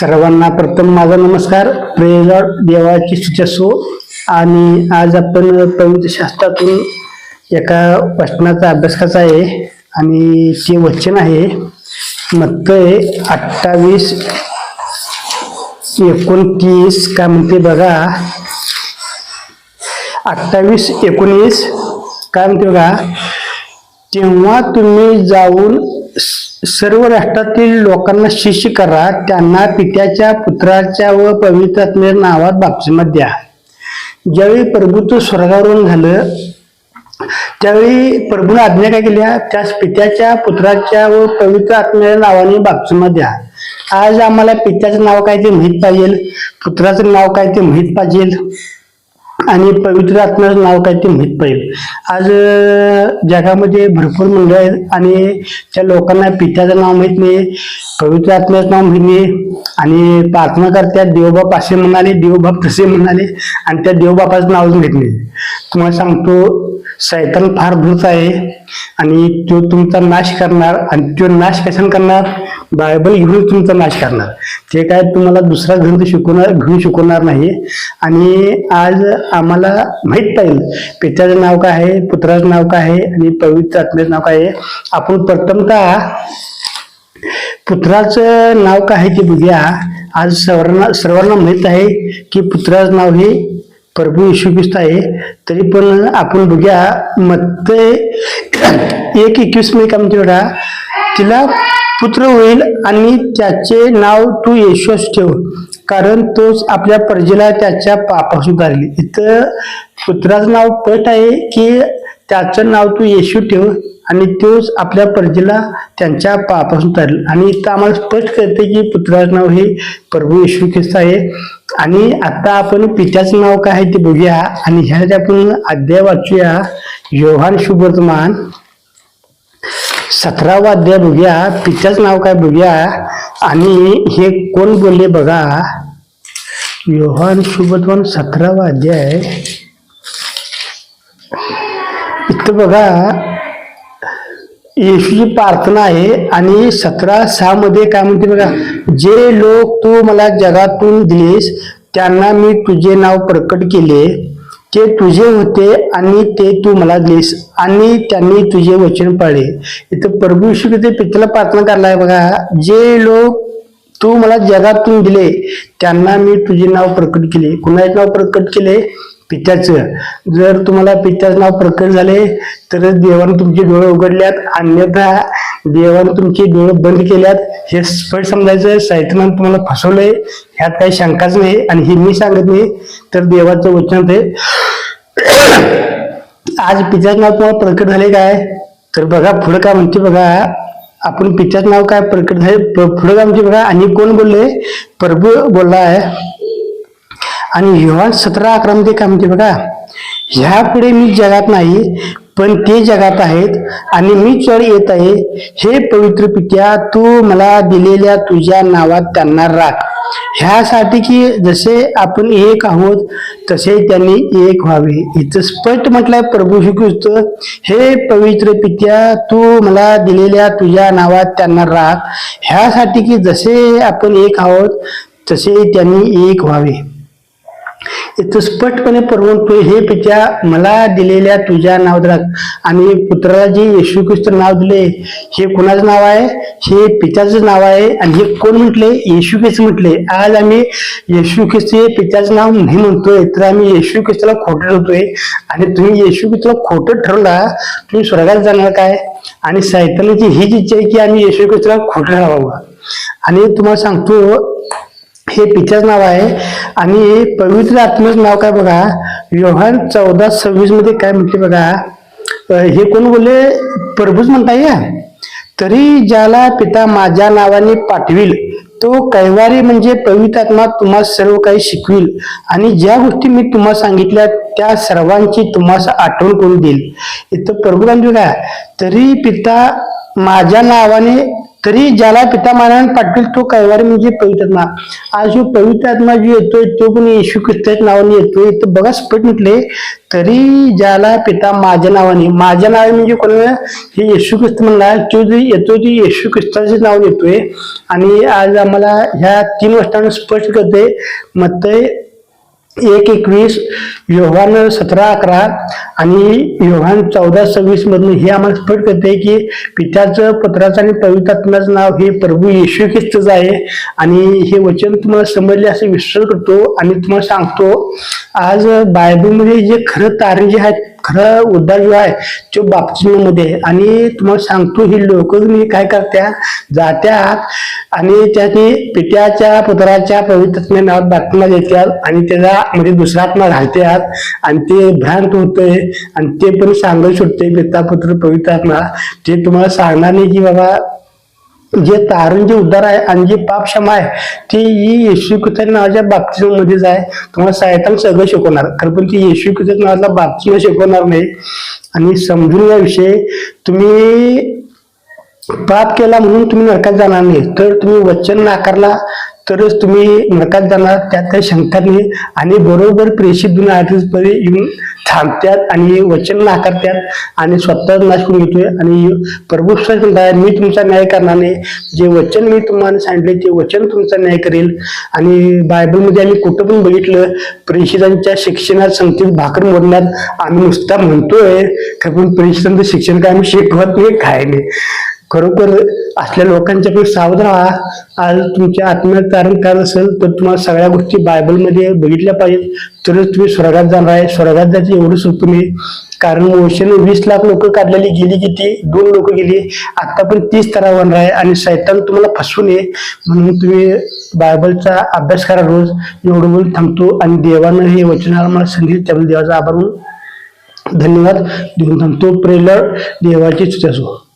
सर्वांना प्रथम माझा नमस्कार. प्रेलॉड देवाची स्तुती असो. आणि आज आपण पवित्र शास्त्रातून एका वचनाचा अभ्यास करायचा आहे. आणि ते वचन आहे मत्तय अठ्ठावीस एकोणतीस का म्हणते बघा. अठ्ठावीस एकोणीस काय म्हणते बघा. तेव्हा तुम्ही जाऊन सर्व राष्ट्रातील लोकांना शिष्य करा त्यांना पित्याच्या पुत्राच्या व पवित्र नावात बाप्तिस्मा द्या. ज्यावेळी प्रभुत्व स्वर्गावरून झालं त्यावेळी प्रभूने आज्ञा काय केल्या? त्यास पित्याच्या पुत्राच्या व पवित्र आत्म्याच्या नावाने बाप्तिस्मा द्या. आज आम्हाला पित्याचं नाव काय ते माहीत पाहिजे? पुत्राचं नाव काय ते माहीत पाहिजे? आणि पवित्र आत्म्याचं नाव काय ते माहीत पाहिजे आज जगामध्ये भरपूर मंडळ आहेत आणि त्या लोकांना पित्याचं नाव माहीत नाही पवित्र आत्म्याचं नाव माहीत नाही आणि प्रार्थना करतात देवबाप असे म्हणाले देवबाप तसे म्हणाले आणि त्या देवबापाचं नावच माहीत नाही. तुम्हाला सांगतो सैतान फार धूत आहे आणि तो तुमचा नाश करणार आणि तो नाश कशाने करणार? बायबल घेऊन तुमचा नाश करणार. ते काय तुम्हाला दुसरा ग्रंथ शिकवणार घेऊन शिकवणार नाही. आणि आज आम्हाला माहीत पाहिजे पित्याचं नाव काय आहे? पुत्राचं नाव काय आहे? आणि पवित्र आत्म्याचं नाव काय आहे? आपण प्रथमतः पुत्राचं नाव काय आहे ते बघूया. आज सर्वांना सर्वांना माहीत आहे की पुत्राचं नाव हे प्रभू येशू ख्रिस्त आहे. तरी पण आपण बघूया मत एक एकवीस मे काम तेवढा तिला पुत्र होईल आणि त्याचे नाव तू येशूच ठेव. कारण तोच आपल्या प्रजेला त्याच्या पापासून धरली इथं पुत्राचं नाव पट आहे की त्याचं नाव तू येशू ठेव आणि तोच आपल्या प्रजेला त्यांच्या पापासून धरलं आणि इथं आम्हाला स्पष्ट करते की पुत्राचं नाव हे प्रभू येशू ख्रिस्त आहे. आणि आता आपण पित्याचं नाव काय आहे ते बघूया. आणि ह्यासाठी आपण अध्याय वाचूया. योहान शुभवर्तमान सतरावा अध्याय बघूया. पित्याचं नाव काय बघूया? आणि हे कोण बोलले बघा? योहान शुभवर्तमान सतरावा अध्याय. इथं बघा. येशूची प्रार्थना आहे आणि सतरा सहा मध्ये काय म्हणते बघा? जे लोक तू मला जगातून दिलीस त्यांना मी तुझे नाव प्रकट केले. ते तुझे होते आणि ते तू मला दिलेस. आणि त्यांनी तुझे वचन पाळले. इथं प्रभू येशू ते पित्याला प्रार्थना करलाय बघा. जे लोक तू मला जगातून दिले त्यांना मी तुझे नाव प्रकट केले. कुणाचे नाव प्रकट केले? पित्याचं. जर तुम्हाला पित्याचं नाव प्रकट झाले तर देवानं तुमचे डोळे उघडल्यात. अन्यथा देवानं तुमचे डोळे बंद केल्यात. हे स्पष्ट समजायचं साहित्यानं तुम्हाला फसवलंय. ह्यात काही शंकाच नाही. आणि हे मी सांगत नाही तर देवाचं वचन ते आज पित्याचं नाव तुम्हाला प्रकट झाले काय? तर बघा पुढं काय म्हणते बघा आपण पित्याचं नाव काय प्रकट झाले? प- पुढं काय म्हणते बघा आणि कोण बोलले? प्रभू बोलला आहे. आणि युवान सतरा अकरा मध्ये काय म्हणते बघा ह्यापुढे मी जगात नाही पण ते जगात आहेत आणि मी चढ येत आहे. हे पवित्र पित्या तू मला दिलेल्या तुझ्या नावात त्यांना राख. ह्यासाठी की जसे आपण एक आहोत तसे त्यांनी एक व्हावे. इथं स्पष्ट म्हटलंय प्रभू श्री हे पवित्र पित्या तू मला दिलेल्या तुझ्या नावात त्यांना राख. ह्यासाठी की जसे आपण एक आहोत तसे त्यांनी एक व्हावे. इथं स्पष्टपणे परवडतोय हे पित्या मला दिलेल्या तुझ्या नावात आणि पुत्राला जे येशू ख्रिस्त नाव दिले. हे कोणाचं नाव आहे? हे पित्याचं नाव आहे. आणि हे कोण म्हटले? येशू ख्रिस्त म्हटले. आज आम्ही येशू ख्रिस्त हे पित्याचं नाव नाही म्हणतोय तर आम्ही येशू ख्रिस्ताला खोटं ठरतोय आणि तुम्ही येशू ख्रिस्ताला खोटं ठरवला तुम्ही स्वर्गात जाणार काय? आणि सैतानाची हीच इच्छा आहे की आम्ही येशू ख्रिस्ताला खोटं ठरवावं. आणि तुम्हाला सांगतो हे पित्याचं नाव आहे. आणि पवित्र आत्म्याचं नाव काय बघा? व्यवहार चौदा सव्वीसमध्ये काय म्हणते बघा? हे कोण बोलले? प्रभूच म्हणता या. तरी ज्याला पिता माझ्या नावाने पाठविल तो कैवारी म्हणजे पवित्र आत्मा तुम्हा सर्व काही शिकविल. आणि ज्या गोष्टी मी तुम्हाला सांगितल्या त्या सर्वांची तुम्हाला आठवण करून देईल. इथं प्रभू काय तरी पिता माझ्या नावाने तरी ज्याला पिता पाठवेल तो कैवारी म्हणजे पवित्रात्मा आज जो पवित्रात्मा जो येतोय तो पण येशू ख्रिस्ताच्या नावाने येतोय. तर बघा स्पष्ट म्हटले तरी ज्याला पिता माझ्या नावाने माझ्या नावाने म्हणजे कोणाला? हे येशू ख्रिस्त म्हणला तो जो येतोय तो येशू ख्रिस्ताच्या नावाने येतोय. आणि आज आम्हाला ह्या तीन वर्षांना स्पष्ट करते मग एक एकवीस योहान सतरा अकरा आणि योहान चौदा सव्वीस मधून हे आम्हाला स्पष्ट करते की पित्याचं पत्राचं आणि पवित्रात्म्याचं नाव हे प्रभू येशू ख्रिस्तच आहे. आणि हे वचन तुम्हाला समजले असे विश्वास करतो आणि तुम्हाला सांगतो आज बायबलमध्ये जे खरं तारण जे आहेत खरं उद्धार जो आहे तो बाप्तिस्मामध्ये आहे आणि तुम्हाला सांगतो ही लोक मी काय करत्या जात्यात आणि त्याने पित्याच्या पुत्राच्या पवित्र नावात बातम्या देतात आणि त्याला म्हणजे दुसरा आत्मा घालतात आणि ते भ्रांत होतंय आणि ते पण सांगत सुटते पिता पुत्र पवित्रात्मा ते तुम्हाला सांगणार नाही की बाबा जे तारण जे उद्धार आहे आणि जे पाप क्षमा आहे ती ही येशू ख्रिस्त नावाच्या बाप्तिस्ममध्येच आहे. तुम्हाला सायतान सगळं शिकवणार. खरं पण ती येशू कृत्य नावाचा बाप्तिस्म शिकवणार नाही. आणि समजून या विषय. तुम्ही पाप केला म्हणून तुम्ही नरकात जाणार नाही. तर तुम्ही वचन नाकारला तरच तुम्ही नरकात जाणार. त्यात काही शंका नाही आणि बरोबर प्रेषित दोन आठवडे येऊन थांबतात आणि वचन नाकारतात आणि स्वतः नाश करून घेतोय. आणि प्रभू म्हणतात मी तुमचा न्याय करणार नाही. जे वचन मी तुम्हाला सांगितले ते वचन तुमचा न्याय करेल. आणि बायबलमध्ये आम्ही कुठं पण बघितलं प्रेषितांच्या शिक्षणात संगतीत भाकर मोडण्यात आम्ही नुसता म्हणतोय. पण प्रेषितांचं शिक्षण काय आम्ही शिकवत नाही काय नाही. खरोखर असल्या लोकांच्या सावध राहा. आज तुमच्या आत्म्यात तारण काय असेल तर तुम्हाला सगळ्या गोष्टी बायबलमध्ये बघितल्या पाहिजेत. तरच तुम्ही स्वर्गात जाणार आहे. स्वर्गात जायचं एवढं सोपं नाही. कारण मोशेने वीस लाख लोक काढलेली गेली किती? दोन लोक गेली. आता पण तीस तरावर आहे आणि सैतान तुम्हाला फसवू नये. म्हणून तुम्ही बायबलचा अभ्यास करा रोज. एवढं बोलून थांबतो आणि देवानं हे वचनाला मला संधी त्यामुळे देवाचा आभार म्हणून धन्यवाद. देऊन थांबतो. प्रेलर देवाची स्तुती असो.